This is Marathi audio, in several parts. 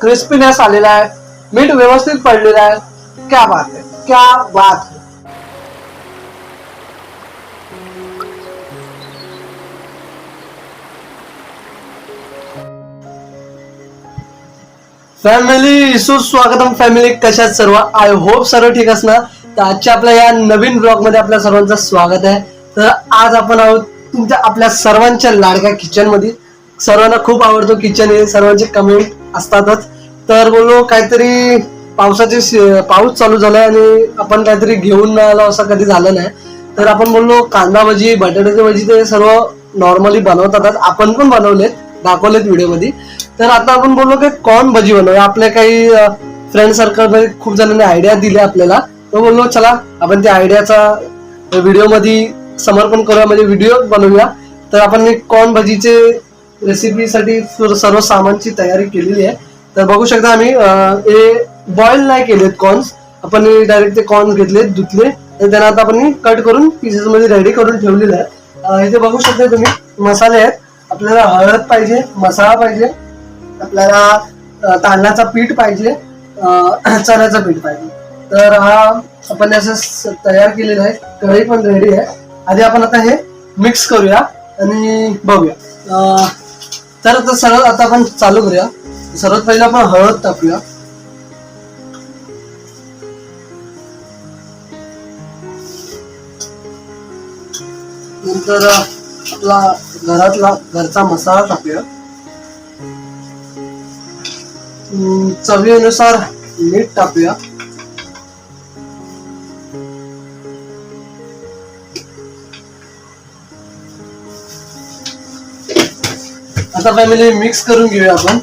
क्रिस्पीनेस आलेला आहे मीठ व्यवस्थित पडलेलं आहे. क्या बात आहे क्या बात है. फॅमिली सुस्वागतम फॅमिली कशात सर्व? आय होप सर्व ठीक असणार. तर आजच्या आपल्या या नवीन ब्लॉगमध्ये आपल्या सर्वांचं स्वागत आहे. तर आज आपण आहोत तुमच्या आपल्या सर्वांच्या लाडक्या किचनमध्ये सर्वांना खूप आवडतो किचन हे सर्वांचे कमेंट असतातच. तर बोललो काहीतरी पावसाचे पाऊस चालू झालाय आणि आपण काहीतरी घेऊन नाही आलो असं कधी झालं नाही. तर आपण बोललो कांदा भजी बटाट्याची भजी ते सर्व नॉर्मली बनवतात आपण पण बनवलेत दाखवलेत व्हिडिओमध्ये. तर आता आपण बोललो की कॉर्न भजी बनवूया. आपल्या काही फ्रेंड सर्कलमध्ये खूप जणांनी आयडिया दिल्या आपल्याला. तर बोललो चला आपण त्या आयडियाचा व्हिडिओमध्ये समर्पण करूया म्हणजे व्हिडिओ बनवूया. तर आपण कॉर्न भजीचे रेसिपीसाठी सर्व सामानची तयारी केलेली आहे. तर बघू शकता आम्ही हे बॉईल नाही केलेत कॉर्न्स आपण डायरेक्ट ते कॉर्न घेतले धुतले. आणि त्यांना आता आपण कट करून पीसेसमध्ये रेडी करून ठेवलेले आहे. इथे बघू शकता तुम्ही मसाले आहेत. आपल्याला हळद पाहिजे मसाला पाहिजे. आपल्याला तांदळाचा तांदळाचं पीठ पाहिजे चण्याचं पीठ पाहिजे. तर हा आपण असं तयार केलेला आहे. कढई पण रेडी आहे. आधी आपण आता हे मिक्स करूया आणि बघूया. तर आता सरळ आता आपण चालू करूया. सर्वात पहिला आपण हळद टाकूया. नंतर आपला घरातला घरचा मसाला टाकूया. चवीनुसार मीठ टाकूया. आता फॅमिली मिक्स करून घेऊया आपण.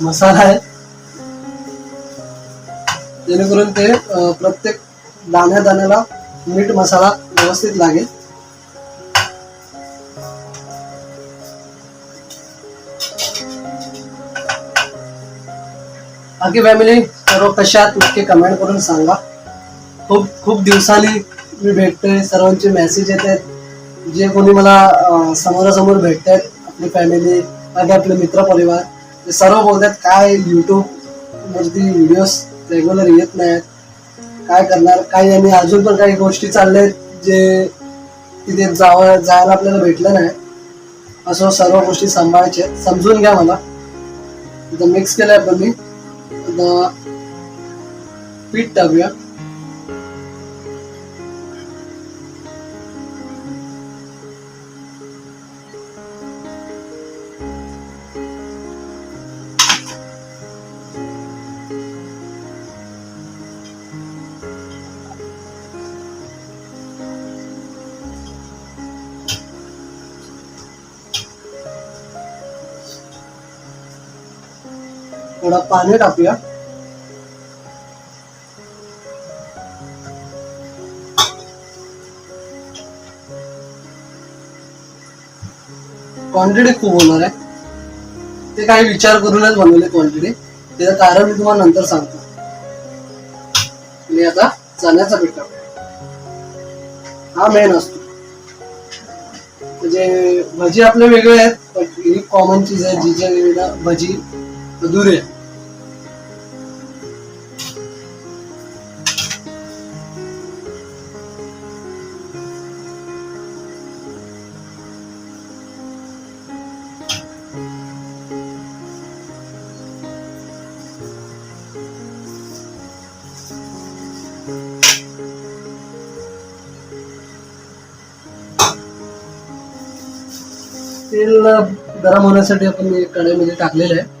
मसाला आहे. जेणेकरून ते प्रत्येक दाण्या दाण्याला मीठ मसाला व्यवस्थित लागेल. बाकी फॅमिली सर्व कशात नक्की कमेंट करून सांगा. खूप खूप दिवसांनी मी भेटतोय. सर्वांचे मेसेज येत आहेत. जे कोणी मला समोरासमोर भेटत आहेत आपली फॅमिली आणि आपले मित्र परिवार ते सर्व बोलतात काय युट्यूबवरती व्हिडिओज रेग्युलर येत नाहीत? काय करणार? काही आणि अजून पण काही गोष्टी चालल्या आहेत जे तिथे जावं जायला आपल्याला भेटलं नाही? असं सर्व गोष्टी सांभाळायच्या समजून घ्या मला. इथं मिक्स केलंय पण मी. पीठ टाकूया. थोडा पाणी टाकूया. क्वांटिटी खूप होणार आहे. ते काही विचार करूनच बनवले क्वांटिटी त्याचं कारण मी तुम्हाला नंतर सांगतो. मी आता चण्याचा पीठ टाकतो. हा मेन असतो. म्हणजे भजी आपले वेगळे आहेत पण ही कॉमन चीज आहे जी भजी. अधुरे आहे. तेल गरम होण्यासाठी आपण हे कढईमध्ये टाकलेलं आहे.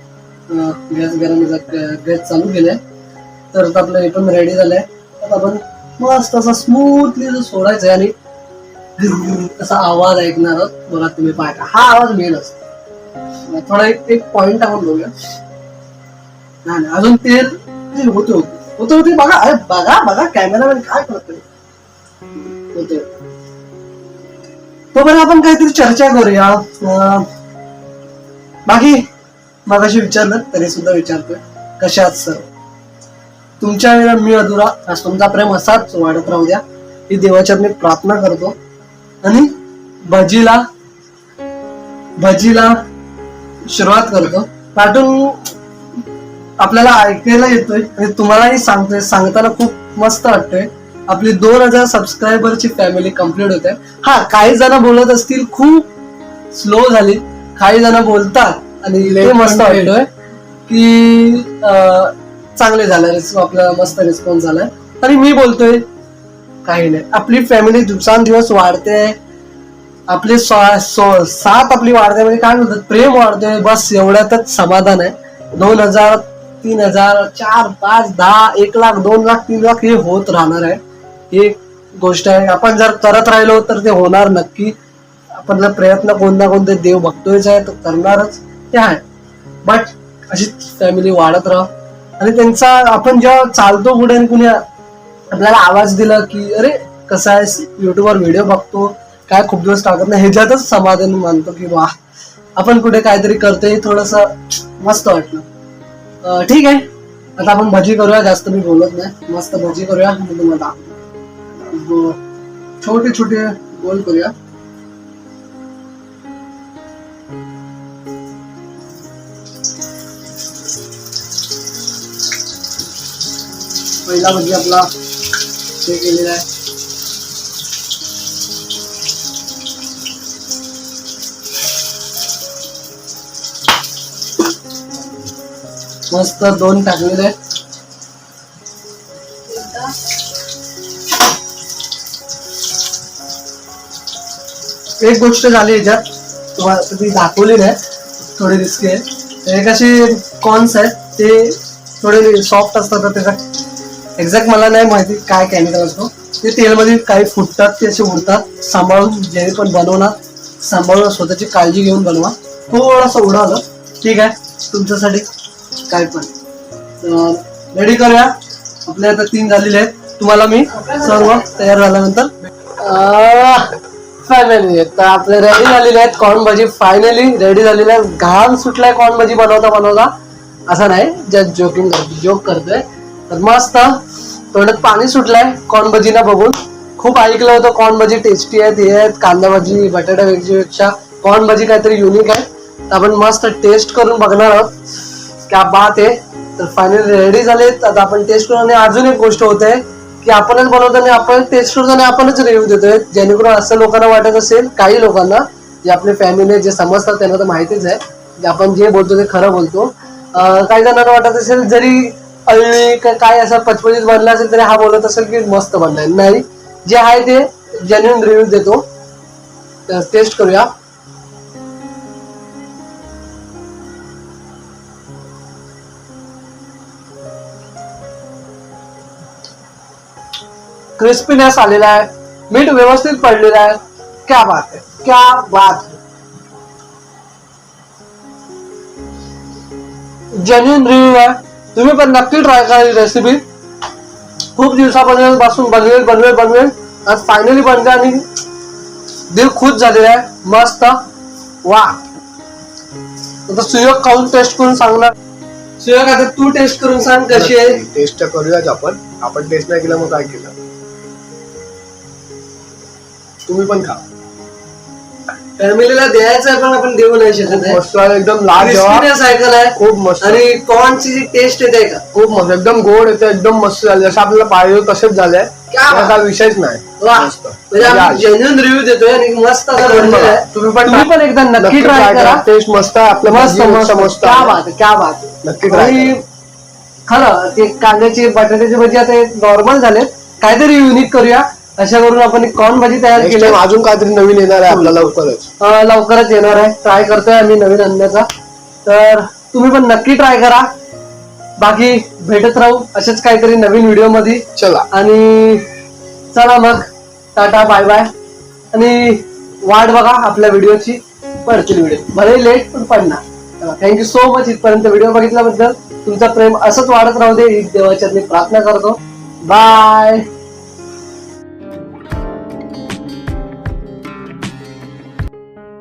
गॅस गरम गॅस चालू केलाय तर आपलं हे पण रेडी झालंय. आता आपण मस्त असा स्मूथली सोडायचंय आणि असा आवाज ऐकणार आहोत. बघा तुम्ही पाहता हा आवाज मेन असतो. थोडा एक एक पॉइंट आपण बघूया. नाही अजून तेल तेल होते होते. होते होते बघा अरे बघा बघा कॅमेरामॅन काय करतोय होते. तो बरं आपण काहीतरी चर्चा करूया. अं, बाकी मागाशी विचारलं तरी सुद्धा विचारतोय. कशात सर तुमच्या वेळेला मी अधुरा आज तुमचा प्रेम असाच वाढत राहू द्या. ही देवाच्या मी प्रार्थना करतो. आणि भजीला भजीला सुरुवात करतो. कार्टून आपल्याला ऐकायला येतोय आणि तुम्हालाही सांगतोय. सांगताना खूप मस्त वाटतंय. आपली दोन हजार सबस्क्रायबरची फॅमिली कंप्लीट होते. हा काही जण बोलत असतील खूप स्लो झाली. काही जण बोलतात आणि ते Late मस्त वाटतोय. की चांगले झालं आपल्याला मस्त रिस्पॉन्स झालाय आणि मी बोलतोय काही नाही. आपली फॅमिली दिवसांदिवस वाढते. आपली साथ आपली वाढते. म्हणजे काय म्हणतात प्रेम वाढतोय. बस एवढ्यातच समाधान आहे. दोन हजार तीन हजार चार पाच दहा एक लाख दोन लाख तीन लाख हे होत राहणार आहे. ही गोष्ट आहे. आपण जर करत राहिलो तर ते होणार नक्की. आपण जर प्रयत्न कोण ना कोणते देव बघतोयच आहे तर करणारच. ते आहे. बट अशीच फॅमिली वाढत राह. आणि त्यांचा आपण जेव्हा चालतो पुढे आणि कुणी आपल्याला आवाज दिला की अरे कसा आहे युट्यूबवर व्हिडिओ बघतो. काय खूप दिवस टाकत नाही. ह्याच्यातच समाधान मानतो की वा आपण कुठे काहीतरी करतोय थोडस मस्त वाटलं. ठीक आहे. आता आपण भजी करूया. जास्त मी बोलत नाही. मस्त भजी करूया. मी तुम्हाला छोटे छोटे गोल करूया. पहिला भजी आपला हे केलेला आहे. मस्त दोन टाकलेले आहेत. एक गोष्ट झाली याच्यात तुम्हाला तुम्ही दाखवली नाही थोडी रिस्की आहे. एक असे कॉन्स आहेत ते थोडे सॉफ्ट असतात त्याचा एक्झॅक्ट मला नाही माहिती काय केमिकल असतो. ते तेलमध्ये काही फुटतात ते असे उडतात. सांभाळून जे पण बनवणार सांभाळून स्वतःची काळजी घेऊन बनवा. थोडंसं उडालं ठीक आहे. तुमच्यासाठी काय पण. रेडी करूया. आपले आता तीन झालेले आहेत. तुम्हाला मी सर्व तयार झाल्यानंतर फायनली तर आपले रेडी झालेले आहेत. कॉर्न भाजी फायनली रेडी झालेले आहेत घाम सुटलाय कॉर्न भाजी बनवता बनवता. असं नाही. ज्या जोकिंग करतो जोक करतोय. तर मस्त तोंडात पाणी सुटलंय कॉर्न भजीना बघून. खूप ऐकलं होतं कॉर्न भजी टेस्टी आहेत हे आहेत कांदा भाजी बटाटा भजीपेक्षा. कॉर्न भजी काहीतरी युनिक आहे. तर आपण मस्त टेस्ट करून बघणार आहोत. क्या बात आहे. तर फायनली रेडी झालेत. आता आपण टेस्ट करून आणि अजून एक गोष्ट होते की आपणच बनवतो आणि आपण टेस्ट करतो आणि आपणच रिव्ह्यू देतोय. जेणेकरून असं लोकांना वाटत असेल काही लोकांना जे आपले फॅमिली जे समजतात त्यांना तर माहितीच आहे आपण जे बोलतो ते खरं बोलतो. काही जणांना वाटत असेल जरी अळणी काय असं पचपचीत बनला असेल तरी हा बोलत असेल की मस्त बनलाय नाही जे आहे ते जेन्युन रिव्ह्यू देतो. टेस्ट करूया. क्रिस्पीनेस आलेला आहे. मीठ व्यवस्थित पडलेलं आहे. क्या बात आहे. क्या बात जेन्युन रिव्ह्यू आहे. तुम्ही पण नक्की ट्राय करा ही रेसिपी खूप दिवसापासून बनवेल बनवेल बनवेल. आज फायनली बनते आणि दिल खुश झालेला आहे. मस्त. वा. आता सुयोग खाऊन टेस्ट करून सांगणार. सुयोग आता तू टेस्ट करून सांग कशी आहे. टेस्ट तर करूयाच आपण. आपण टेस्ट नाही केलं मग काय केलं? तुम्ही पण खा. फॅमिलीला द्यायचं आहे पण आपण देऊ नाही शकत आहे. मस्त आहे, एकदम लाल जेव्हा आहे खूप मस्त. आणि कॉर्नची जी टेस्ट येते का? खूप मस्त एकदम गोड येते एकदम मस्त झाले. जसं आपल्याला पाहिजे तसेच झालंय क्या बात. काय विषयच नाही. वा. मस्त. म्हणजे आम्ही या. जेन्युन रिव्ह्यू देतोय आणि मस्त असं बनलेलं आहे. तुम्ही पण तुम्ही पण एकदा नक्की try करा. टेस्ट मस्त आहे आपलं मस्त मस्त. मस्त क्या. बात आहे, क्या बात आहे. नक्की try आणि खरं ते कांद्याची बटाट्याची भजी आता नॉर्मल झालेत. काहीतरी युनिक करूया. अशा करून आपण एक कॉर्न भाजी तयार केली. अजून काहीतरी नवीन येणार आहे आपल्याला लवकरच. अं, लवकरच येणार आहे. ट्राय करतोय आम्ही नवीन आणण्याचा. तर तुम्ही पण नक्की ट्राय करा. बाकी भेटत राहू असेच काहीतरी नवीन व्हिडिओमध्ये चला. आणि चला मग. टाटा बाय बाय आणि वाट बघा आपल्या व्हिडिओची. पडतील व्हिडिओ भले लेट पण पडणार. थँक्यू सो मच इथपर्यंत व्हिडिओ बघितल्याबद्दल. तुमचं प्रेम असंच वाढत राहू दे. ही देवाच्या मी प्रार्थना करतो. बाय